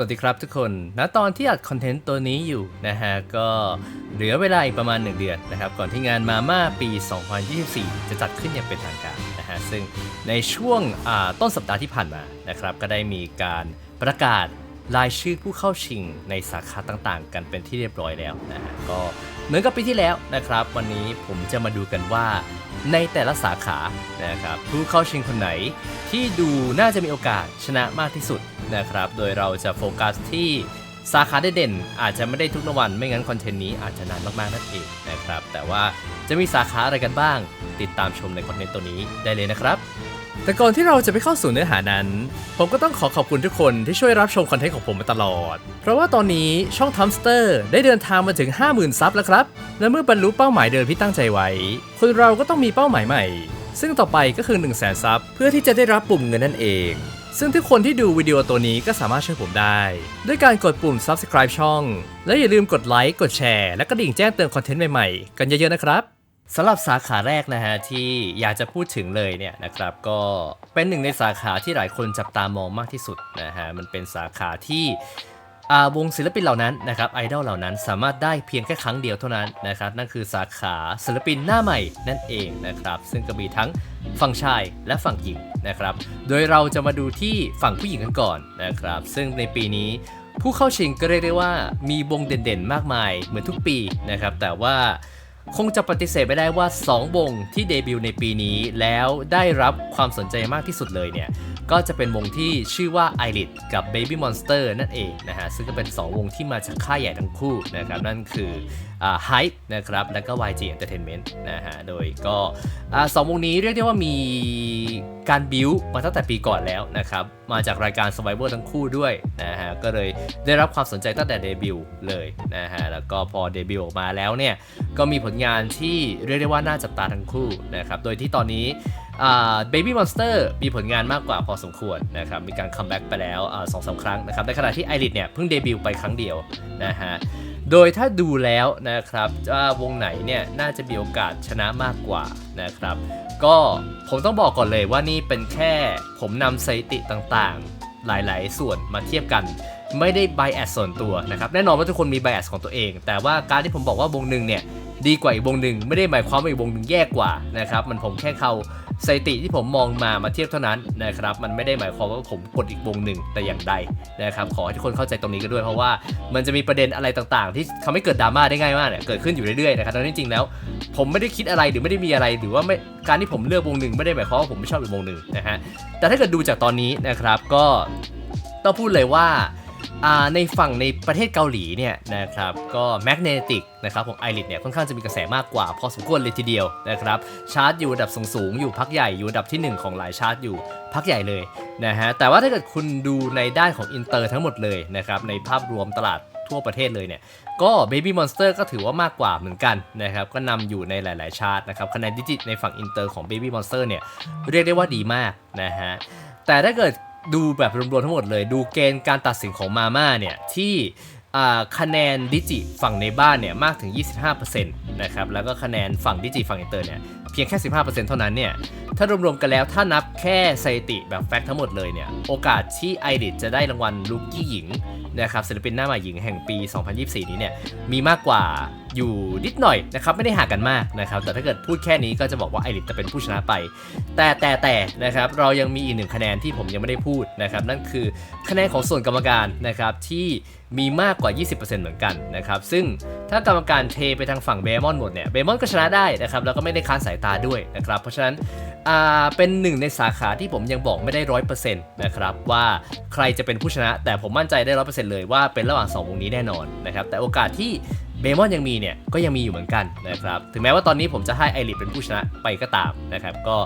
สวัสดีครับทุกคน ณ ตอนที่อัดคอนเทนต์ตัวนี้อยู่นะฮะ ก็เหลือเวลาอีกประมาณ 1 เดือนนะครับ ก่อนที่งานมาม่าปี 2024 จะจัดขึ้นอย่างเป็นทางการนะฮะ ซึ่งในช่วงต้นสัปดาห์ที่ผ่านมานะครับ ก็ได้มีการประกาศรายชื่อผู้เข้าชิงในสาขาต่างๆ กันเป็นที่เรียบร้อยแล้วนะฮะ ก็เหมือนกับปีที่แล้วนะครับ วันนี้ผมจะมาดูกันว่า ในแต่ละสาขานะครับผู้เข้าชิงคนไหนที่ดูน่าจะมีโอกาสชนะมากที่สุดนะครับ โดยเราจะโฟกัสที่สาขาเด่นๆอาจจะไม่ได้ทุกรางวัลไม่งั้นคอนเทนต์นี้อาจจะนานมากๆนั่นเองนะครับ แต่ว่าจะมีสาขาอะไรกันบ้าง ติดตามชมในคอนเทนต์ตัวนี้ได้เลยนะครับ แต่ก่อนที่เราจะไปเข้าสู่เนื้อหานั้น ผมก็ต้องขอขอบคุณทุกคนที่ช่วยรับชมคอนเทนต์ของผมมาตลอด เพราะว่าตอนนี้ช่องทัมสเตอร์ได้เดินทางมาถึง 50,000 ซับแล้วครับ และเมื่อบรรลุเป้าหมายเดิมที่ตั้งใจไว้ คนเราก็ต้องมีเป้าหมายใหม่ ซึ่งต่อไปก็คือ 1 0 0 0 0แสนซับเพื่อที่จะได้รับปุ่มเงินนั่นเอง ซึ่งทุกคนที่ดูวิดีโอตัวนี้ก็สามารถช่วยผมได้ ด้วยการกดปุ่ม subscribe ช่อง และอย่าลืมกดไลค์กดแชร์และกระดิ่งแจ้งเตือนคอนเทนต์ใหม่ๆ กันเยอะๆนะครับ สำหรับสาขาแรกนะฮะที่อยากจะพูดถึงเลยเนี่ยนะครับก็เป็นหนึ่งในสาขาที่หลายคนจับตามองมากที่สุดนะฮะมันเป็นสาขาที่อาวงศิลปินเหล่านั้นนะครับไอดอลเหล่านั้นสามารถได้เพียงแค่ครั้งเดียวเท่านั้นนะครับนั่นคือสาขาศิลปินหน้าใหม่นั่นเองนะครับซึ่งก็มีทั้งฝั่งชายและฝั่งหญิงนะครับโดยเราจะมาดูที่ฝั่งผู้หญิงกันก่อนนะครับซึ่งในปีนี้ผู้เข้าชิงก็เรียกได้ว่ามีวงเด่นๆ มากมายเหมือนทุกปีนะครับแต่ว่า คงจะปฏิเสธไม่ได้ว่า 2 วงที่เดบิวต์ในปีนี้ แล้วได้รับความสนใจมากที่สุดเลยเนี่ย ก็จะเป็นวงที่ชื่อว่า i r i d กับ Baby Monster นั่นเองนะฮะ ซึ่งก็เป็น 2 วงที่มาจากค่ายใหญ่ทั้งคู่นะครับ นั่นคือ Hype นะครับแล้วก็ YG Entertainment นะฮะโดยก็สองวงนี้เรียกได้ว่ามีการบิวมาตั้งแต่ปีก่อนแล้วนะครับมาจากรายการ Survivor ทั้งคู่ด้วยนะฮะก็เลยได้รับความสนใจตั้งแต่เดบิวต์เลยนะฮะแล้วก็พอเดบิวต์ออกมาแล้วเนี่ยก็มีผลงานที่เรียกได้ว่าน่าจับตาทั้งคู่นะครับโดยที่ตอนนี้อ่า Baby Monster มีผลงานมากกว่าพอสมควรนะครับมีการคัมแบ็กไปแล้วสองสามครั้งนะครับในขณะที่ i r i d เนี่ยเพิ่งเดบิวต์ไปครั้งเดียวนะฮะ โดยถ้าดูแล้วนะครับว่าวงไหนเนี่ยน่าจะมีโอกาสชนะมากกว่านะครับ ก็ผมต้องบอกก่อนเลยว่านี่เป็นแค่ผมนำสถิติต่างๆ หลายๆ ส่วนมาเทียบกัน ไม่ได้ bias ส่วนตัวนะครับแน่นอนว่าทุกคนมี bias ของตัวเอง แต่ว่าการที่ผมบอกว่าวงหนึ่งเนี่ยดีกว่าอีกวงหนึ่งไม่ได้หมายความว่าอีกวงหนึ่งแย่กว่านะครับมันผมแค่เขาสถิติที่ผมมองมามาเทียบเท่านั้นนะครับมันไม่ได้หมายความว่าผมกดอีกวงหนึ่งแต่อย่างใดนะครับขอให้ทุกคนเข้าใจตรงนี้กันด้วยเพราะว่ามันจะมีประเด็นอะไรต่างๆ ที่ทำให้เกิดดราม่าได้ง่ายมากเนี่ยเกิดขึ้นอยู่เรื่อยๆนะครับทั้งที่จริงแล้ว ผมไม่ได้คิดอะไรหรือไม่ได้มีอะไร หรือว่าไม่การที่ผมเลือกวงหนึ่งไม่ได้หมายความว่าผมไม่ชอบอีกวงหนึ่งนะฮะแต่ถ้าเกิดดูจากตอนนี้นะครับก็ต้องพูดเลยว่า ในฝั่งในประเทศเกาหลีเนี่ยนะครับก็ Magnetic นะครับของ i r i d เนี่ยค่อนข้างจะมีกระแสมากกว่า พอสมควรเลยทีเดียวนะครับชาร์ตอยู่อันดับสูงๆอยู่พักใหญ่อยู่อันดับที่ 1 ของหลายชาร์ตอยู่พักใหญ่เลยนะฮะแต่ว่าถ้าเกิดคุณดูในด้านของอินเตอร์ทั้งหมดเลยนะครับในภาพรวมตลาดทั่วประเทศเลยเนี่ยก็ Baby Monster ก็ถือว่ามากกว่าเหมือนกันนะครับก็นำอยู่ในหลาย ๆ ชาร์ตนะครับคะแนนดิจิตในฝั่งอินเตอร์ของ Baby Monster เนี่ยเรียกได้ว่าดีมากนะฮะแต่ถ้าเกิด ดูแบบรวมๆทั้งหมดเลย ดูเกณฑ์การตัดสินของมาม่าเนี่ย ที่คะแนนดิจิฝั่งในบ้านเนี่ยมากถึง 25%นะครับ แล้วก็คะแนนฝั่งดิจิฝั่งอินเตอร์เนี่ยเพียงแค่ 15%เท่านั้นเนี่ย ถ้ารวมๆกันแล้วถ้านับแค่สถิติแบบแฟกต์ทั้งหมดเลยเนี่ย โอกาสที่ไอริดจะได้รางวัลลูกี้หญิงนะครับศิลปินหน้าใหม่หญิงแห่งปี 2024 นี้เนี่ยมีมากกว่าอยู่นิดหน่อยนะครับไม่ได้ห่างกันมากนะครับแต่ถ้าเกิดพูดแค่นี้ก็จะบอกว่าไอริดจะเป็นผู้ชนะไป แต่แต่แต่นะครับเรายังมีอีกหนึ่งคะแนนที่ผมยังไม่ได้พูดนะครับนั่นคือคะแนนของส่วนกรรมการนะครับที่มีมากกว่า 20%เหมือนกันนะครับซึ่งถ้ากรรมการเทไปทางฝั่งเบมอนหมดเนี่ยเบมอนก็ชนะได้นะครับแล้วก็ไม่ได้ค้านสายตาด้วยนะครับเพราะฉะนั้น อ่าเป็นหนึ่งในสาขาที่ผมยังบอกไม่ได้ร้อยเปอร์เซ็นต์นะครับว่าใครจะเป็นผู้ชนะ แต่ผมมั่นใจได้ร้อยเปอร์เซ็นต์เลยว่าเป็นระหว่างสองวงนี้แน่นอนนะครับแต่โอกาสที่เบมอนยังมีเนี่ยก็ยังมีอยู่เหมือนกันนะครับถึงแม้ว่าตอนนี้ผมจะให้ไอริเป็นผู้ชนะไปก็ตามนะครับก็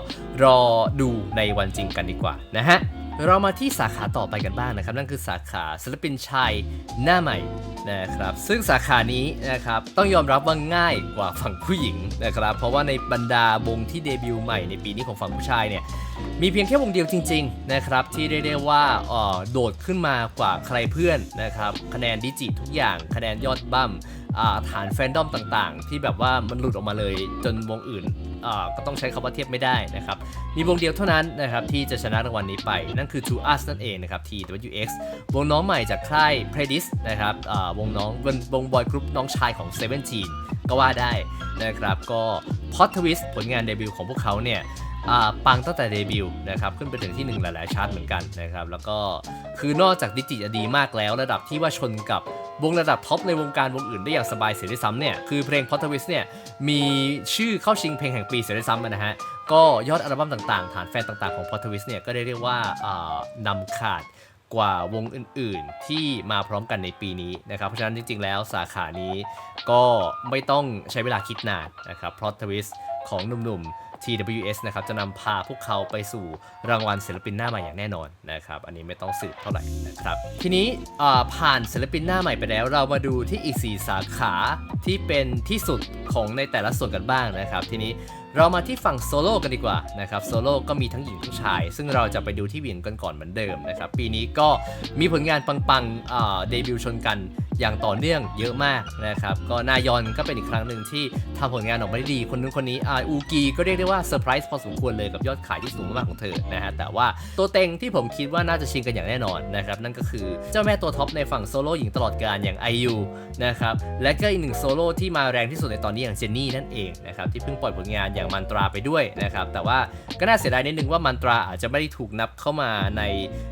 รอดูในวันจริงกันดีกว่านะฮะ เรามาที่สาขาต่อไปกันบ้างนะครับ นั่นคือสาขาศิลปินชายหน้าใหม่นะครับซึ่งสาขานี้นะครับต้องยอมรับว่าง่ายกว่าฝั่งผู้หญิงนะครับเพราะว่าในบรรดาวงที่เดบิวต์ใหม่ในปีนี้ของฝั่งผู้ชายเนี่ยมีเพียงแค่วงเดียวจริงๆนะครับที่เรียกได้ว่าอ่อโดดขึ้นมากว่าใครเพื่อนนะครับคะแนนดิจิทุกอย่างคะแนนยอดบั้มอ่าฐานแฟนดอมต่างๆ ที่แบบว่ามันหลุดออกมาเลยจนวงอื่น ก็ต้องใช้คำว่าเทียบไม่ได้นะครับ มีวงเดียวเท่านั้นนะครับที่จะชนะรางวัลนี้ไป นั่นคือ To Us นั่นเองนะครับ TWX วงน้องใหม่จากค่าย Predis นะครับวงน้องวงบอยกรุ๊ปน้องชายของ Seventeen ก็ว่าได้นะครับ ก็ Plot Twist ผลงานเดบิวต์ของพวกเขาเนี่ย ปังตั้งแต่เดบิวต์นะครับขึ้นไปถึงที่หนึ่งหลาย ๆ ชาร์ตเหมือนกันนะครับแล้วก็คือนอกจากดิจิจะดีมากแล้วระดับที่ว่าชนกับวงระดับท็อปในวงการวงอื่นได้อย่างสบายเสียด้วยซ้ำเนี่ยคือเพลง p o t t w i s เนี่ยมีชื่อเข้าชิงเพลงแห่งปีเสียด้วยซ้ำนะฮะก็ยอดอัลบั้มต่าง ๆ ฐานแฟนต่าง ๆ ของ p o t t w i s เนี่ยก็ได้เรียกว่านำขาดกว่าวงอื่น ๆ ที่มาพร้อมกันในปีนี้นะครับ เพราะฉะนั้นจริง ๆ แล้วสาขานี้ก็ไม่ต้องใช้เวลาคิดนานนะครับพราะทวิสของหนุ่ม ๆ TWS นะครับจะนำพาพวกเขาไปสู่รางวัลศิลปินหน้าใหม่อย่างแน่นอนนะครับ อันนี้ไม่ต้องสืบเท่าไหร่นะครับ ทีนี้ผ่านศิลปินหน้าใหม่ไปแล้ว เรามาดูที่อีก 4 สาขาที่เป็นที่สุดของในแต่ละส่วนกันบ้างนะครับ ทีนี้เรามาที่ฝั่งโซโล่กันดีกว่านะครับโซโล่ก็มีทั้งหญิงทั้งชาย ซึ่งเราจะไปดูที่หญิงกันก่อนเหมือนเดิมนะครับ ปีนี้ก็มีผลงานปังๆเดบิวต์ชนกันอย่างต่อเนื่องเยอะมากนะครับก็นายอนก็เป็นอีกครั้งหนึ่งที่ทำผลงานออกมาได้ดี คนนึงคนนี้อาอูกีก็เรียกได้ว่าเซอร์ไพรส์พอสมควรเลยกับยอดขายที่สูงมากของเธอนะฮะแต่ว่าตัวเต็งที่ผมคิดว่าน่าจะชิงกันอย่างแน่นอนนะครับนั่นก็คือเจ้าแม่ตัวท็อปในฝั่งโซโล่หญิงตลอดกาลอย่าง IU นะครับและก็อีกหนึ่งโซโล่ที่มาแรงที่สุดในตอนนี้อย่างเจนนี่นั่นเองนะครับที่เพิ่งปล่อยผลงานอย่างมันตราไปด้วยนะครับแต่ว่าก็น่าเสียดายนิดนึงว่ามันตราอาจจะไม่ได้ถูกนับเข้ามาใน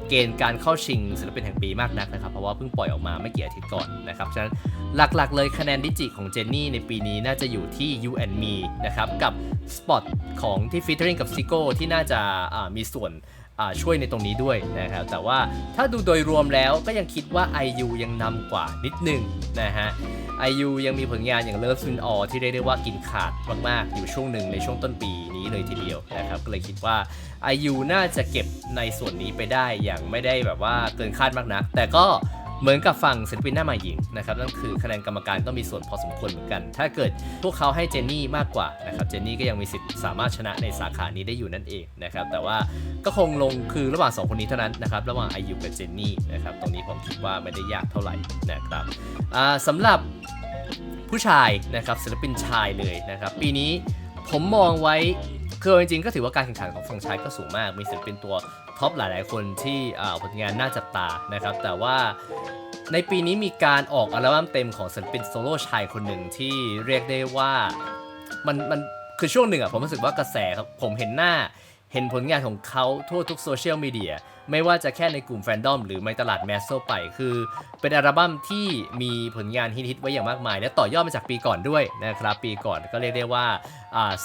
เกณฑ์การเข้าชิงศิลปินแห่งปีมากนักนะครับเพราะว่าเพิ่งปล่อยออกมาไม่กี่อาทิตย์ก่อนนะครับฉะนั้นหลักๆเลยคะแนนดิจิของเจนนี่ในปีนี้น่าจะอยู่ที่ You and Me นะครับกับสปอตของที่ฟีเ u อริงกับซิโก้ที่น่าจะมีส่วนช่วยในตรงนี้ด้วยนะครับ แต่ว่าถ้าดูโดยรวมแล้วก็ยังคิดว่า IU ยังนำกว่านิดนึงนะฮะ IU ยังมีผลงานอย่าง Love Soon All ที่เรียกได้ว่ากินขาดมาก ๆ อยู่ช่วงหนึ่งในช่วงต้นปีนี้เลยทีเดียวนะครับ ก็เลยคิดว่า IU น่าจะเก็บในส่วนนี้ไปได้อย่างไม่ได้แบบว่าเกินคาดมากนัก แต่ก็ เหมือนกับฝั่งศิลปินหน้าใหม่หญิงนะครับนั่นคือคะแนนกรรมการก็มีส่วนพอสมควรเหมือนกัน ถ้าเกิดพวกเขาให้เจนนี่มากกว่านะครับเจนนี่ก็ยังมีสิทธิ์สามารถชนะในสาขานี้ได้อยู่นั่นเองนะครับแต่ว่าก็คงลงคือระหว่างสองคนนี้เท่านั้นนะครับระหว่าง IU กับเจนนี่นะครับตรงนี้ผมคิดว่าไม่ได้ยากเท่าไหร่นะครับอ่าสำหรับผู้ชายนะครับศิลปินชายเลยนะครับปีนี้ผมมองไว้คือจริงๆก็ถือว่าการแข่งขันของฝั่งชายก็สูงมาก มีศิลปินตัว ท็อปหลายๆ คนที่ผลงานน่าจับตานะครับ แต่ว่าในปีนี้มีการออกอัลบั้มเต็มของศิลปินโซโล่ชายคนหนึ่งที่เรียกได้ว่ามันมันคือช่วงหนึ่งอะผมรู้สึกว่ากระแสครับผมเห็นหน้า เห็นผลงานของเขาทั่วทุกโซเชียลมีเดียไม่ว่าจะแค่ในกลุ่มแฟนดอมหรือในตลาดแมสโซไป คือเป็นอัลบั้มที่มีผลงานฮิตๆไว้อย่างมากมาย และต่อยอดมาจากปีก่อนด้วยนะครับ ปีก่อนก็เรียกได้ว่า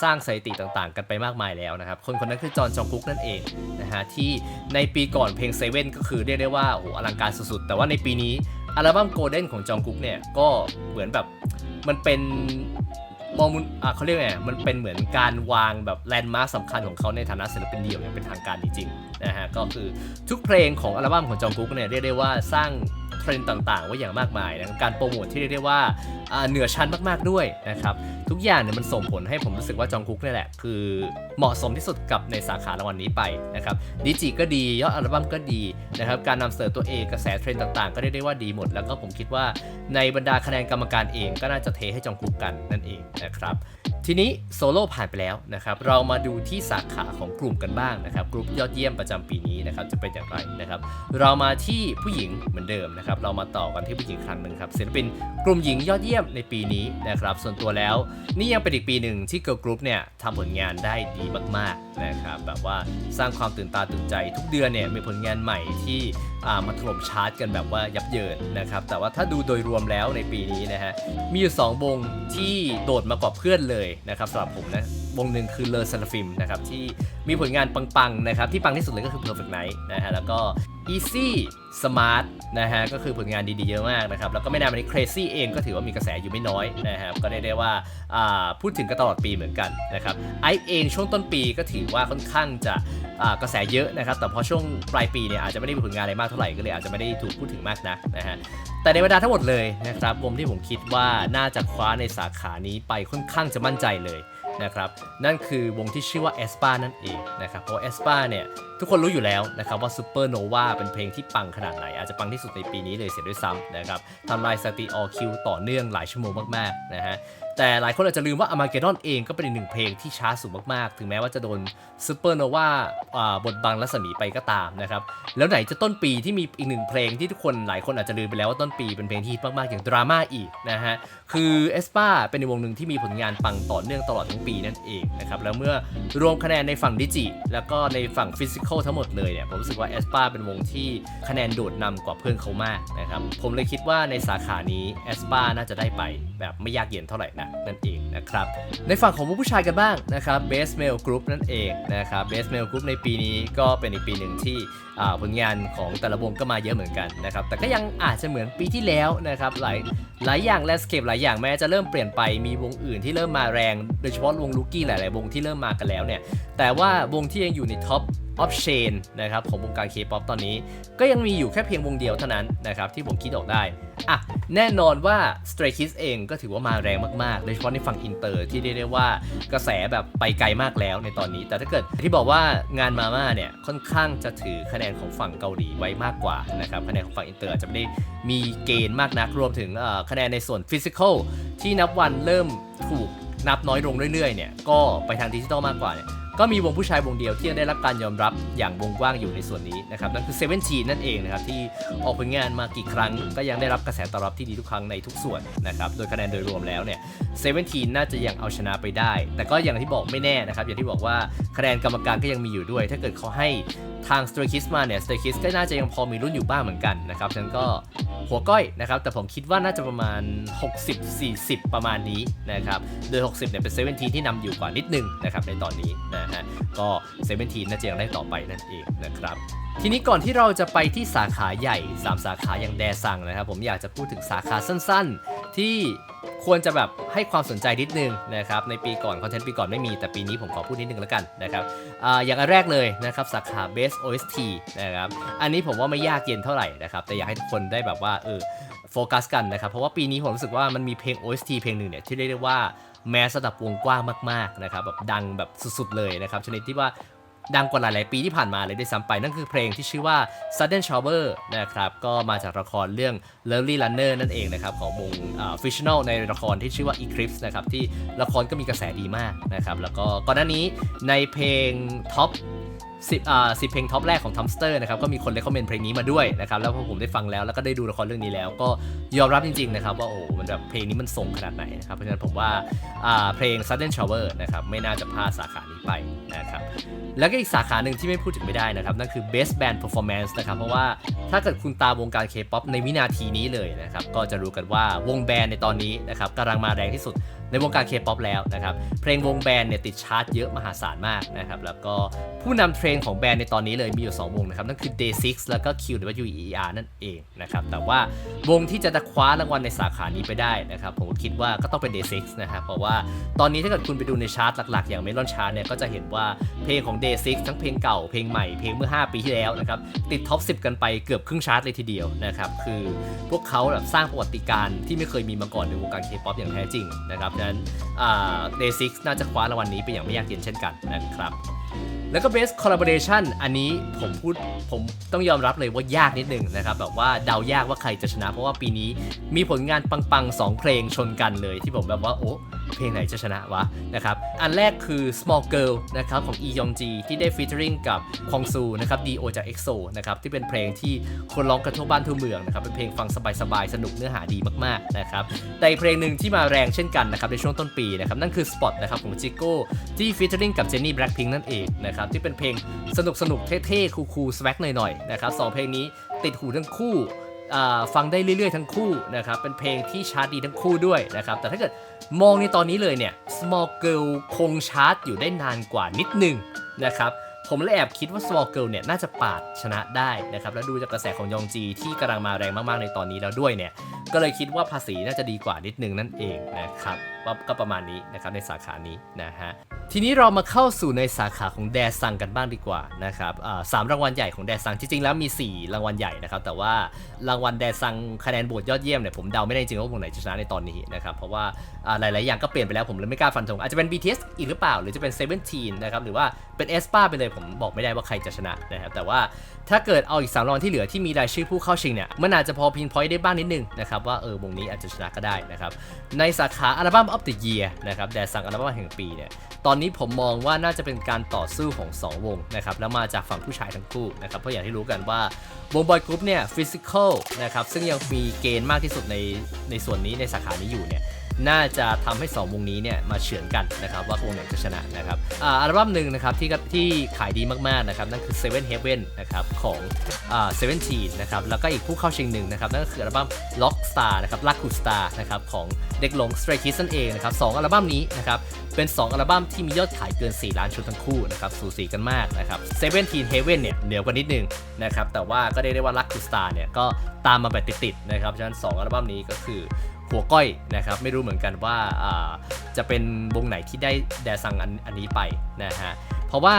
สร้างสถิติต่างๆ กันไปมากมายแล้วนะครับ คนคนนั้นคือจอห์นจองกุ๊กนั่นเองนะฮะที่ในปีก่อนเพลงเซเว่นก็คือเรียกได้ว่าโอ้อลังการสุดๆ แต่ว่าในปีนี้อัลบั้มโกลเด้นของจองกุ๊กเนี่ยก็เหมือนแบบมันเป็น มองมุนอะเขาเรียกไงมันเป็นเหมือนการวางแบบแลนด์มาร์คสำคัญของเขาในฐานะศิลปินเดี่ยวอย่างเป็นทางการจริงๆนะฮะก็คือทุกเพลงของอัลบั้มของจองกุ๊กเนี่ยเรียกได้ว่าสร้างเทรนด์ต่างๆ ไว้อย่างมากมายนะการโปรโมทที่เรียกได้ว่าเหนือชั้นมากๆด้วยนะครับ ทุกอย่างเนี่ยมันส่งผลให้ผมรู้สึกว่าจองกุ๊กนี่แหละ คือเหมาะสมที่สุดกับในสาขารางวัลนี้ไปนะครับดิจิก็ดียอดอัลบั้มก็ดีนะครับการนำเสนอตัวเองกระแสเทรนด์ต่างๆ ก็เรียกได้ว่าดีหมด แล้วก็ผมคิดว่าในบรรดาคะแนนกรรมการเองก็น่าจะเทให้จองกุ๊กกันนั่นเองนะครับทีนี้โซโล่ผ่านไปแล้วนะครับเรามาดูที่สาขาของกลุ่มกันบ้างนะครับกลุ่มยอดเยี่ยมประจำปีนี้นะครับจะเป็นอย่างไรนะครับเรามาที่ผู้หญิงเหมือนเดิมนะครับ เรามาต่อกันที่ผู้หญิงครั้งหนึ่งครับศิลปินกลุ่มหญิงยอดเยี่ยมในปีนี้นะครับ ส่วนตัวแล้ว นี่ยังเป็นอีกปีหนึ่งที่เกิร์ลกรุ๊ปเนี่ยทำผลงานได้ดีมากๆนะครับแบบว่าสร้างความตื่นตาตื่นใจทุกเดือนเนี่ยมีผลงานใหม่ที่ มาถล่มชาร์ตกันแบบว่ายับเยินนะครับ แต่ว่าถ้าดูโดยรวมแล้วในปีนี้นะฮะ มีอยู่ 2 วงที่โดดมากกว่าเพื่อนเลยนะครับสำหรับผมนะ วงหนึ่งคือเลอซ a ลฟิมนะครับ ที่มีผลงานปังๆนะครับ ที่ปังที่สุดเลยก็คือ Perfect Night นะฮะ แล้วก็ Easy Smart นะฮะ ก็คือผลงานดีๆเยอะมากนะครับ แล้วก็ไม่นานมานี้ Crazy เองก็ถือว่ามีกระแสอยู่ไม่น้อยนะครับ ก็ได้ได้ว่าอ่าพูดถึงกันตลอดปีเหมือนกันนะครับไอเองช่วงต้นปีก็ถือว่าค่อนข้างจะอ่ากระแสเยอะนะครับ แต่พอช่วงปลายปีเนี่ยอาจจะไม่ได้มีผลงานอะไรมากเท่าไหร่ก็เลยอาจจะไม่ได้ถูกพูดถึงมากนะนะฮะแต่ในบรรดาทั้งหมดเลยนะครับวงที่ผมคิดว่าน่าจะคว้าในสาขานี้ไปค่อนข้างจะมั่นใจเลยนะครับนั่นคือวงที่ชื่อว่าเอสปานั่นเองนะครับเพราะเอสปาเนี่ยทุกคนรู้อยู่แล้วนะครับว่า Supernova เป็นเพลงที่ปังขนาดไหน อาจจะปังที่สุดในปีนี้เลยเสียด้วยซ้ำนะครับทำลายสติออคิวต่อเนื่องหลายชั่วโมงมากๆนะฮะแต่หลายคนอาจจะลืมว่า Armageddon เองก็เป็นอีกหนึ่งเพลงที่ช้าสูงมากๆ ถึงแม้ว่าจะโดน Supernova อ่าบทบังรัศมีไปก็ตามนะครับแล้วไหนจะต้นปีที่มีอีกหนึ่งเพลงที่ทุกคนหลายคนอาจจะลืมไปแล้วว่าต้นปีเป็นเพลงที่ฮิตมากๆอย่างดราม่าอีกนะฮะคือเอสปาเป็นในวงหนึ่งที่มีผลงานปังต่อเนื่องตลอดทั้งปีนั่นเองนะครับแล้วเมื่อรวมคะแนนในฝั่งดิจิแล้วก็ในฝั่งฟิสิกอลทั้งหมดเลยเนี่ยผมรู้สึกว่าเอสปาเป็นวงที่คะแนนโดดนำกว่าเพื่อนเขามากนะครับผมเลยคิดว่าในสาขานี้เอสปาน่าจะได้ไปแบบไม่ยากเย็นเท่าไหร่นะนั่นเองนะครับในฝั่งของผู้ชายกันบ้างนะครับเบสเมลกรุ๊ปนั่นเองนะครับเบสเมลกรุ๊ปในปีนี้ก็เป็นอีกปีหนึ่งที่ผลงานของแต่ละวงก็มาเยอะเหมือนกันนะครับแต่ก็ยังอาจจะเหมือนปีที่แล้วนะครับหลายหลายอย่างแลนสเคปหลายอย่างแม้จะเริ่มเปลี่ยนไปมีวงอื่นที่เริ่มมาแรง โดยเฉพาะวงลูกี้หลาย ๆ วงที่เริ่มมากันแล้วเนี่ยแต่ว่าวงที่ยังอยู่ในท็อป ออฟเชนนะครับของวงการเคป๊อปตอนนี้ ก็ยังมีอยู่แค่เพียงวงเดียวเท่านั้นนะครับที่ผมคิดออกได้ อะ แน่นอนว่า Stray Kids เองก็ถือว่ามาแรงมากๆ โดยเฉพาะในฝั่งอินเตอร์ที่เรียกได้ว่ากระแสแบบไปไกลมากแล้วในตอนนี้ แต่ถ้าเกิดที่บอกว่างานมาม่าเนี่ยค่อนข้างจะถือคะแนนของฝั่งเกาหลีไว้มากกว่านะครับคะแนนของฝั่งอินเตอร์อาจจะไม่ได้มีเกณฑ์มากนักรวมถึงคะแนนในส่วนฟิสิกอลที่นับวันเริ่มถูกนับน้อยลงเรื่อยๆเนี่ยก็ไปทางดิจิตอลมากกว่าเนี่ย ก็มีวงผู้ชายวงเดียวที่ยังได้รับการยอมรับอย่างวงกว้างอยู่ในส่วนนี้นะครับนั่นคือเซเว่นทีนั่นเองนะครับที่ออกผลงานมากี่ครั้ง ก็ยังได้รับกระแสตอบรับที่ดีทุกครั้งในทุกส่วนนะครับโดยคะแนนโดยรวมแล้วเนี่ยเซเว่นทีน่าจะยังเอาชนะไปได้ แต่ก็อย่างที่บอกไม่แน่นะครับอย่างที่บอกว่าคะแนนกรรมการก็ยังมีอยู่ด้วย ถ้าเกิดเขาให้ทาง Stray Kids มาเนี่ย Stray Kids ก็น่าจะยังพอมีรุ่นอยู่บ้างเหมือนกันนะครับฉะนั้นก็หัวก้อยนะครับ แต่ผมคิดว่าน่าจะประมาณ 60-40 ประมาณนี้นะครับ โดย 60เนี่ยเป็นเซเว่นทีที่นำอยู่กว่านิดนึงนะครับในตอนนี้นะฮะ ก็เซเว่นทีน่าจะยังได้ต่อไปนั่นเองนะครับทีนี้ก่อนที่เราจะไปที่สาขาใหญ่ 3 สาขาอย่างแดซังนะครับ ผมอยากจะพูดถึงสาขาสั้นๆ ที่ควรจะแบบให้ความสนใจนิดนึงนะครับในปีก่อนคอนเทนต์ปีก่อนไม่มีแต่ปีนี้ผมขอพูดนิดนึงแล้วกันนะครับออย่างอันแรกเลยนะครับสาขา Base OST นะครับอันนี้ผมว่าไม่ยากเย็นเท่าไหร่นะครับแต่อยากให้ทุกคนได้แบบว่าเออโฟกัสกันนะครับเพราะว่าปีนี้ผมรู้สึกว่ามันมีเพลง OST เพลงหนึ่งเนี่ยที่เรียกได้ว่า แม้ระดับวงกว้างมากๆนะครับแบบดังแบบสุดๆเลยนะครับชนิดที่ว่าดังกว่าหลายๆปีที่ผ่านมาเลยด้วยซ้ำไป นั่นคือเพลงที่ชื่อว่า Sudden Shower นะครับ ก็มาจากละครเรื่อง Lovely Runner นั่นเองนะครับ ของวง Fictional ในละครที่ชื่อว่า Eclipse นะครับ ที่ละครก็มีกระแสดีมากนะครับ แล้วก็ก่อนหน้านี้ในเพลง Top สิบเพลงท็อปแรกของทัมสเตอร์นะครับก็มีคนเลคคอมเมนต์เพลงนี้มาด้วยนะครับแล้วพอผมได้ฟังแล้วแล้วก็ได้ดูละครเรื่องนี้แล้ว ก็ยอมรับจริงๆนะครับว่าโอ้มันแบบเพลงนี้มันส่งขนาดไหนนะครับเพราะฉะนั้นผมว่าอ่าเพลง sudden shower นะครับไม่น่าจะพลาดสาขานี้ไปนะครับแล้วก็อีกสาขาหนึ่งที่ไม่พูดถึงไม่ได้นะครับนั่นคือ best band performance นะครับเพราะว่าถ้าเกิดคุณตามวงการ K-pop ในวินาทีนี้เลยนะครับก็จะรู้กันว่าวงแบนด์ในตอนนี้นะครับกำลังมาแรงที่สุดในวงการเคป๊อปแล้วนะครับ เพลงวงแบนด์เนี่ยติดชาร์ตเยอะมหาศาลมากนะครับ แล้วก็ผู้นำเทรนด์ของแบรนด์ในตอนนี้เลยมีอยู่ 2 วงนะครับ นั่นคือ Day6 แล้วก็ QWER นั่นเองนะครับ แต่ว่าวงที่จะคว้ารางวัลในสาขานี้ไปได้นะครับ ผมคิดว่าก็ต้องเป็น Day6 นะครับ เพราะว่าตอนนี้ถ้าเกิดคุณไปดูในชาร์ตหลักๆ อย่างเมลอนชาร์ตเนี่ยก็จะเห็นว่าเพลงของ Day6 ทั้งเพลงเก่าเพลงใหม่เพลงเมื่อ 5 ปีที่แล้วนะครับติดท็อป 10 กันไปเกือบครึ่งชาร์ตเลยทีเดียวนะครับคือพวกเขาแบบสร้างประวัติการที่ไม่เคยมีมาก่อนในวงการเคป๊อปอย่างแท้จริงนะครับนั้นเดซิกน่าจะคว้ารางวัลนี้ไปอย่างไม่ยากเย็นเช่นกันนะครับ แล้วก็ Best Collaboration อันนี้ผมพูดผมต้องยอมรับเลยว่ายากนิดนึงนะครับ แบบว่าเดายากว่าใครจะชนะ เพราะว่าปีนี้มีผลงานปังๆ 2 เพลงชนกันเลยที่ผมแบบว่าโอ้ เพลงไหนจะชนะวะนะครับ อันแรกคือ Small Girl นะครับของ E Yong Ji ที่ได้ featuring กับคองซูนะครับ D.O จาก EXO นะครับที่เป็นเพลงที่คนร้องกันทั่วบ้านทั่วเมืองนะครับเป็นเพลงฟังสบายๆ สนุกเนื้อหาดีมากๆนะครับแต่เพลงหนึ่งที่มาแรงเช่นกันนะครับในช่วงต้นปีนะครับนั่นคือ Spot นะครับของ Jigo ที่ featuring กับ Jennie Blackpink นั่นเองนะครับที่เป็นเพลงสนุกสนุกๆเท่ๆคูลๆสวักหน่อยๆนะครับสองเพลงนี้ติดหูทั้งคู่ ฟังได้เรื่อยๆทั้งคู่นะครับเป็นเพลงที่ชาร์ตดีทั้งคู่ด้วยนะครับแต่ถ้าเกิดมองในตอนนี้เลยเนี่ย Small Girl คงชาร์ตอยู่ได้นานกว่านิดนึงนะครับผมเลยแอบคิดว่า Small Girl เนี่ยน่าจะปาดชนะได้นะครับแล้วดูจากกระแสของยองจีที่กำลังมาแรงมากๆในตอนนี้แล้วด้วยเนี่ยก็เลยคิดว่าภาษีน่าจะดีกว่านิดนึงนั่นเองนะครับ ก็ก็ประมาณนี้นะครับในสาขานี้นะฮะทีนี้เรามาเข้าสู่ในสาขาของแดซังกันบ้างดีกว่านะครับสามรางวัลใหญ่ของแดซังจริงๆแล้วมี 4 รางวัลใหญ่นะครับแต่ว่ารางวัลแดซังคะแนนโหวตยอดเยี่ยมเนี่ยผมเดาไม่ได้จริงว่าวงไหนจะชนะในตอนนี้นะครับเพราะว่าหลายๆอย่างก็เปลี่ยนไปแล้วผมเลยไม่กล้าฟันธงอาจจะเป็น BTS อีกหรือเปล่า หรือจะเป็น Seventeen นะครับหรือว่าเป็น aespa ไปเลยผมบอกไม่ได้ว่าใครจะชนะนะครับแต่ว่าถ้าเกิดเอาอีกสามรางวัลที่เหลือที่มีรายชื่อผู้เข้าชิงเนี่ยมันอาจจะพอพินพอยต์ได้บ้างนิดนึงนะครับว่าเออวงนี้อาจจะชนะก็ได้นะครับในสาขาอัลบั้ม of the year นะครับแดซังอัลบั้มแห่งปีเนี่ยตอนนี้ผมมองว่าน่าจะเป็นการต่อสู้ของ 2 วงนะครับแล้วมาจากฝั่งผู้ชายทั้งคู่นะครับเพราะอย่างที่รู้กันว่าวงบอยกรุ๊ปเนี่ยฟิสิกอลนะครับซึ่งยังมีเกณฑ์มากที่สุดในในส่วนนี้ในสาขานี้อยู่เนี่ย น่าจะทำให้ 2 วงนี้เนี่ยมาเฉือนกันนะครับว่าวงไหนจะชนะนะครับอ่าอัลบั้มหนึ่งนะครับที่ที่ขายดีมากๆนะครับนั่นคือ Seven Heaven นะครับของอ่า17นะครับแล้วก็อีกผู้เข้าชิงหนึ่งนะครับนั่นก็คืออัลบั้ม Lock Star นะครับ l a k u Star นะครับของเด็กหลง Stray Kids นั่นเองนะครับสองอัลบั้มนี้นะครับเป็น 2 อัลบั้มที่มียอดขายเกิน 4 ล้านชุดทั้งคู่นะครับสูสีกันมากนะครับ Seventeen Heaven เนี่ยเหนือกว่านิดนึงนะครับแต่ว่าก็ได้ได้ว่า Luck to Star เนี่ยก็ตามมาแบบติดๆนะครับฉะนั้น 2 อัลบั้มนี้ก็คือ หัวก้อยนะครับ ไม่รู้เหมือนกันว่าจะเป็นวงไหนที่ได้แดซังอันอันนี้ไปนะฮะ เพราะว่า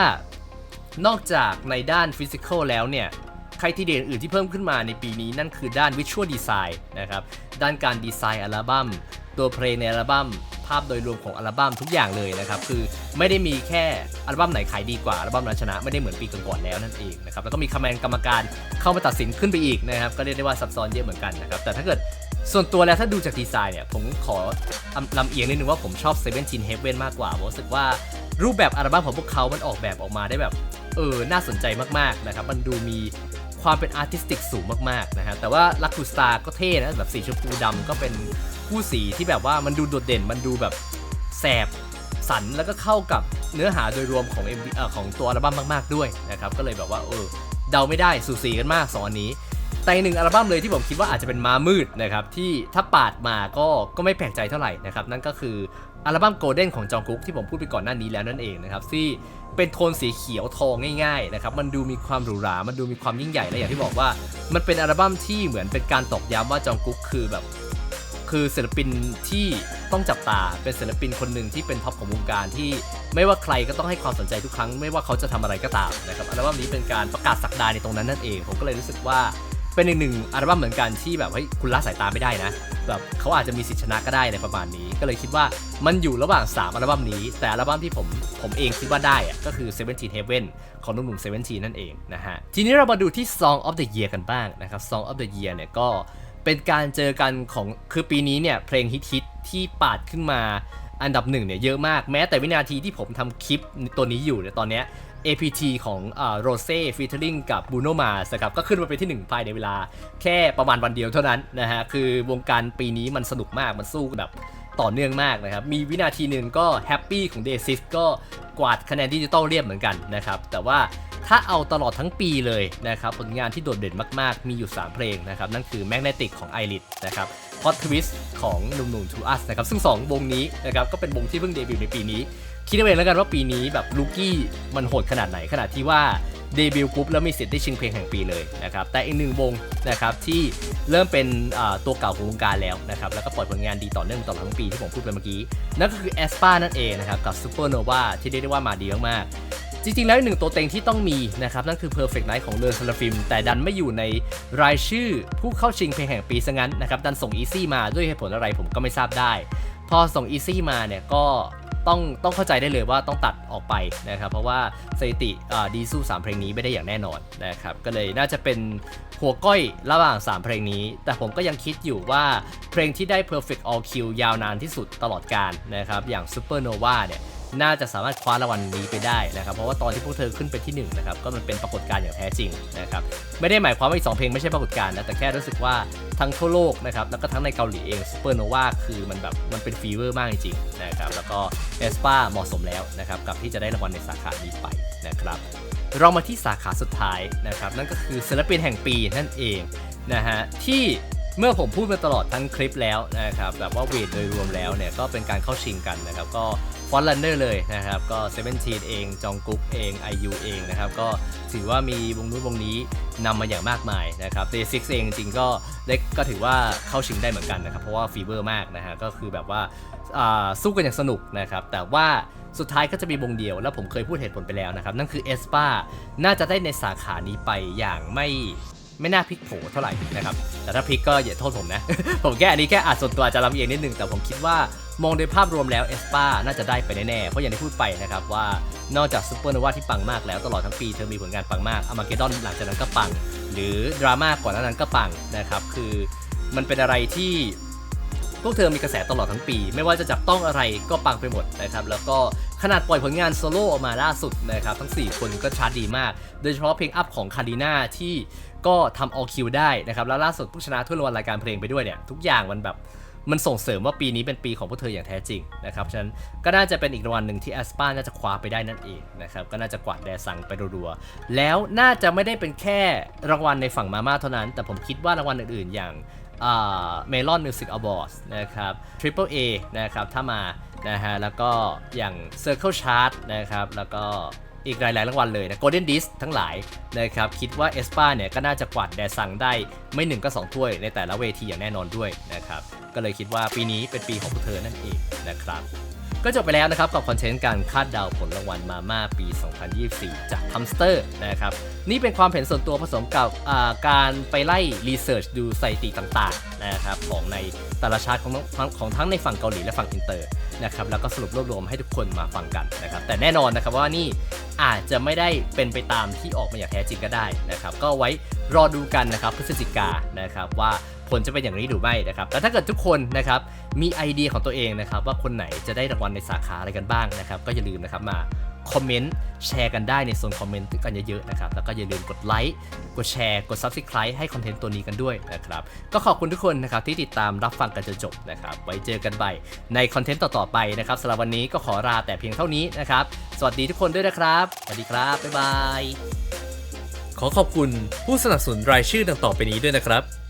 นอกจากในด้านฟิสิกอลแล้วเนี่ยใครที่เด่นอื่นที่เพิ่มขึ้นมาในปีนี้นั่นคือด้านวิชวลดีไซน์นะครับ ด้านการดีไซน์อัลบั้ม ตัวเพลงในอัลบั้ม ภาพโดยรวมของอัลบั้มทุกอย่างเลยนะครับ คือไม่ได้มีแค่อัลบั้มไหนขายดีกว่าอัลบั้มนั้นชนะไม่ได้เหมือนปีก่อนๆแล้วนั่นเองนะครับ แล้วก็มีคะแนนกรรมการเข้ามาตัดสินขึ้นไปอีกนะครับ ก็เรียกได้ว่าซับซ้อนเยอะเหมือนกันนะครับ แต่ถ้าเกิด ส่วนตัวแล้วถ้าดูจากดีไซน์เนี่ย ผมขอลำเอียงนิดนึงว่าผมชอบ Seventeen Heaven มากกว่าผมรู้สึกว่ารูปแบบอัลบั้มของพวกเขา มันออกแบบออกมาได้แบบ เออ น่าสนใจมาก ๆ นะครับ มันดูมีความเป็นอาร์ติสติกสูงมาก ๆ นะฮะ แต่ว่าลักคูสตาก็เท่นะ แบบสีชมพูดำก็เป็นคู่สีที่แบบว่ามันดูโดดเด่น มันดูแบบแสบสันแล้วก็เข้ากับเนื้อหาโดยรวมของ MV อของตัวอัลบั้มมาก ๆ ด้วยนะครับ ก็เลยแบบว่า เออ เดาไม่ได้ สูสีกันมาก2อันนี้ แต่อีกหนึ่งอัลบั้มเลยที่ผมคิดว่าอาจจะเป็นม้ามืดนะครับที่ถ้าปาดมาก็ก็ไม่แปลกใจเท่าไหร่นะครับนั่นก็คืออัลบั้ม Golden ของจองกุ๊กที่ผมพูดไปก่อนหน้านี้แล้วนั่นเองนะครับที่เป็นโทนสีเขียวทองง่ายๆนะครับมันดูมีความหรูหรา มันดูมีความยิ่งใหญ่และอย่างที่บอกว่า มันเป็นอัลบั้มที่เหมือนเป็นการตอกย้ำว่าจองกุ๊กคือแบบ คือศิลปินที่ต้องจับตาเป็นศิลปินคนหนึ่งที่เป็นท็อปของวงการที่ไม่ว่าใครก็ต้องให้ความสนใจทุกครั้ง ไม่ว่าเขาจะทำอะไรก็ตามนะครับอัลบั้มนี้เป็นการประกาศสักดาในตรงนั้นนั่นเองผมก็เลยรู้สึกว่า เป็นอีกหนึ่งอัลบั้มเหมือนกันที่แบบเฮ้ยคุณละสายตาไม่ได้นะ แบบเขาอาจจะมีสิทธิชนะก็ได้ในประมาณนี้ ก็เลยคิดว่ามันอยู่ระหว่าง 3 อัลบั้มนี้ แต่อัลบั้มที่ผมผมเองคิดว่าได้อะก็คือ Seventeen Heaven ของหนุ่มๆ Seventeen นั่นเองนะฮะ ทีนี้เรามาดูที่ Song of the Year กันบ้างนะครับ Song of the Year เนี่ยก็เป็นการเจอกันของคือปีนี้เนี่ยเพลงฮิตๆที่ปาดขึ้นมาอันดับหนึ่งเนี่ยเยอะมากแม้แต่วินาทีที่ผมทำคลิปตัวนี้อยู่เนี่ยตอนเนี้ย APT ของโรเซ่ฟีเทอริงกับบูโนมาสครับก็ขึ้นมาเป็นที่ 1 ภายในเวลา แค่ประมาณวันเดียวเท่านั้นนะฮะ คือวงการปีนี้มันสนุกมากมันสู้แบบต่อเนื่องมากนะครับ มีวินาทีหนึ่งก็แฮปปี้ของ d a y ซิสก็กวาดคะแนนดิจิตอลเรียบเหมือนกันนะครับ แต่ว่าถ้าเอาตลอดทั้งปีเลยนะครับ ผลงานที่โดดเด่นมาก ๆ มีอยู่ 3 เพลงนะครับ นั่นคือ Magnetic ของ i r i s นะครับ Hot Twist ของหนุ่มๆ To Us นะครับ ซึ่ง 2 วงนี้นะครับ ก็เป็นวงที่เพิ่งเดบิวต์ในปีนี้ คิดเอาเองแล้วกันว่าปีนี้แบบลูกี้มันโหดขนาดไหนขนาดที่ว่าเดบิวต์กรุ๊ปแล้วมีสิทธิ์ได้ชิงเพลงแห่งปีเลยนะครับ แต่อีกหนึ่งวงนะครับที่เริ่มเป็นตัวเก่าของวงการแล้วนะครับ แล้วก็ปล่อยผลงานดีต่อเนื่องตลอดทั้งปีที่ผมพูดไปเมื่อกี้ นั่นก็คือ a s p a นั่นเองนะครับ กับ Supernova ที่เรียกได้ว่ามาดีมากๆจริงๆ แล้วหนึ่งตัวเต็งที่ต้องมีนะครับ นั่นคือ Perfect Night ของเลอร์ซลฟิม แต่ดันไม่อยู่ในรายชื่อผู้เข้าชิงเพลงแห่งปีซะงั้นนะครับ ดันส่ง Easy มาด้วยเหตุผลอะไรผมก็ไม่ทราบได้ พอส่งอีซี่มาเนี่ยก็ต้องต้องเข้าใจได้เลยว่าต้องตัดออกไปนะครับ เพราะว่าสถิติอ่าดีสู้ 3 เพลงนี้ไม่ได้อย่างแน่นอนนะครับ ก็เลยน่าจะเป็นหัวก้อยระหว่าง 3 เพลงนี้ แต่ผมก็ยังคิดอยู่ว่าเพลงที่ได้ Perfect All kill ยาวนานที่สุดตลอดการนะครับ อย่าง Supernova เนี่ย น่าจะสามารถคว้ารางวัลนี้ไปได้นะครับ เพราะว่าตอนที่พวกเธอขึ้นไปที่1นงนะครับก็มันเป็นปรากฏการณ์อย่างแท้จริงนะครับไม่ได้หมายความว่าอีกสองเพลงไม่ใช่ปรากฏการณ์นะแต่แค่รู้สึกว่าทั้งทั่วโลกนะครับแล้วก็ทั้งในเกาหลีเอง Supernova คือมันแบบมันเป็นฟีเวอร์มากจริงๆนะครับแล้วก็เอสปาเหมาะสมแล้วนะครับกับที่จะได้รางวัลในสาขานี้ไปนะครับเรามาที่สาขาสุดท้ายนะครับนั่นก็คือศิลปินแห่งปีนั่นเองนะฮะที่เมื่อผมพูดมาตลอดทั้งคลิปแล้วนะครับแบบว่าเวทโดยรวมแล้วเนี่ยก็เป็นการเข้าชิงกันนะครับ ก็ ฟอนต์ r ันเนอร์เลยนะครับก็เซเว่นทีเองจองกุ๊กเอง IU เองนะครับก็ถือว่ามีวงนู้นวงนี้นำมาอย่างมากมายนะครับเ a ซิกเองจริงก็เล็กก็ถือว่าเข้าชิงได้เหมือนกันนะครับเพราะว่าฟีเวอร์มากนะฮะก็คือแบบว่าสู้กันอย่างสนุกนะครับแต่ว่าสุดท้ายก็จะมีวงเดียว แล้วผมเคยพูดเหตุผลไปแล้วนะครับ นั่นคือเอสปาน่าจะได้ในสาขานี้ไปอย่างไม่ไม่น่าพลิกโผเท่าไหร่นะครับ แต่ถ้าพลิกก็อย่าโทษผมนะ ผมแค่อันนี้แค่อาจส่วนตัวอาจจะลำเอียงนิดนึง แต่ผมคิดว่า มองโดยภาพรวมแล้วเอสปาน่าจะได้ไปแน่ๆ เพราะอย่างที่พูดไปนะครับว่านอกจากซูเปอร์โนวาที่ปังมากแล้วตลอดทั้งปีเธอมีผลงานปังมากอามาเกดอนหลังจากนั้นก็ปัง หรือดราม่าก่อนหน้านั้นก็ปังนะครับคือมันเป็นอะไรที่พวกเธอมีกระแสตลอดทั้งปี ไม่ว่าจะจับต้องอะไรก็ปังไปหมดนะครับแล้วก็ขนาดปล่อยผลงานโซโล่ออกมาล่าสุดนะครับทั้ง 4 คนก็ชาร์จดีมาก โดยเฉพาะเพลงอัพของคาริน่าที่ก็ทำออคิวได้นะครับแล้วล่าสุดผู้ชนะถ้วยรางวัลรายการเพลงไปด้วยเนี่ยทุกอย่างมันแบบ มันส่งเสริมว่าปีนี้เป็นปีของพวกเธออย่างแท้จริงนะครับฉะนั้นก็น่าจะเป็นอีกรางวัลหนึ่งที่แอสปาน่าจะคว้าไปได้นั่นเองนะครับก็น่าจะกวาดแดซังไปรัวๆแล้วน่าจะไม่ได้เป็นแค่รางวัลในฝั่งมาม่าเท่านั้น แต่ผมคิดว่ารางวัลอื่นๆ อย่างเมลอนมิวสิกอ w อร์ s นะครับ Triple A นะครับถ้ามานะฮะแล้วก็อย่าง Circle Chart นะครับแล้วก็ อีกหลายๆรางวัลเลยนะ Golden Disc ทั้งหลายนะครับคิดว่าเอสปาเนี่ยก็น่าจะกวาดแดซังได้ไม่หนึ่งก็สองถ้วยในแต่ละเวทีอย่างแน่นอนด้วยนะครับก็เลยคิดว่าปีนี้เป็นปีของพวกเธอนั่นเองนะครับก็จบไปแล้วนะครับกับคอนเทนต์การคาดเดาผลรางวัลมาม่าปี 2024 จากทัมสเตอร์นะครับนี่เป็นความเห็นส่วนตัวผสมกับการไปไล่รีเสิร์ชดูสถิติต่างๆนะครับของในแต่ละชาติของของทั้งในฝั่งเกาหลีและฝั่งอินเตอร์ นะครับแล้วก็สรุปรวบรวมให้ทุกคนมาฟังกันนะครับแต่แน่นอนนะครับว่านี่อาจจะไม่ได้เป็นไปตามที่ออกมาอย่างแท้จริงก็ได้นะครับก็ไว้รอดูกันนะครับพฤศจิกานะครับว่าผลจะเป็นอย่างนี้หรือไม่นะครับแต่ถ้าเกิดทุกคนนะครับมีไอเดียของตัวเองนะครับว่าคนไหนจะได้รางวัลในสาขาอะไรกันบ้างนะครับก็อย่าลืมนะครับมา คอมเมนต์แชร์กันได้ในโซนคอมเมนต์กันเยอะๆนะครับ แล้วก็อย่าลืมกดไลค์ กดแชร์ กด Subscribe ให้คอนเทนต์ตัวนี้กันด้วยนะครับ ก็ขอบคุณทุกคนนะครับที่ติดตามรับฟังกันจนจบนะครับ ไว้เจอกันใหม่ในคอนเทนต์ต่อๆไปนะครับสำหรับวันนี้ก็ขอลาแต่เพียงเท่านี้นะครับ สวัสดีทุกคนด้วยนะครับ สวัสดีครับ บ๊ายบาย ขอขอบคุณผู้สนับสนุนรายชื่อดังต่อไปนี้ด้วยนะครับ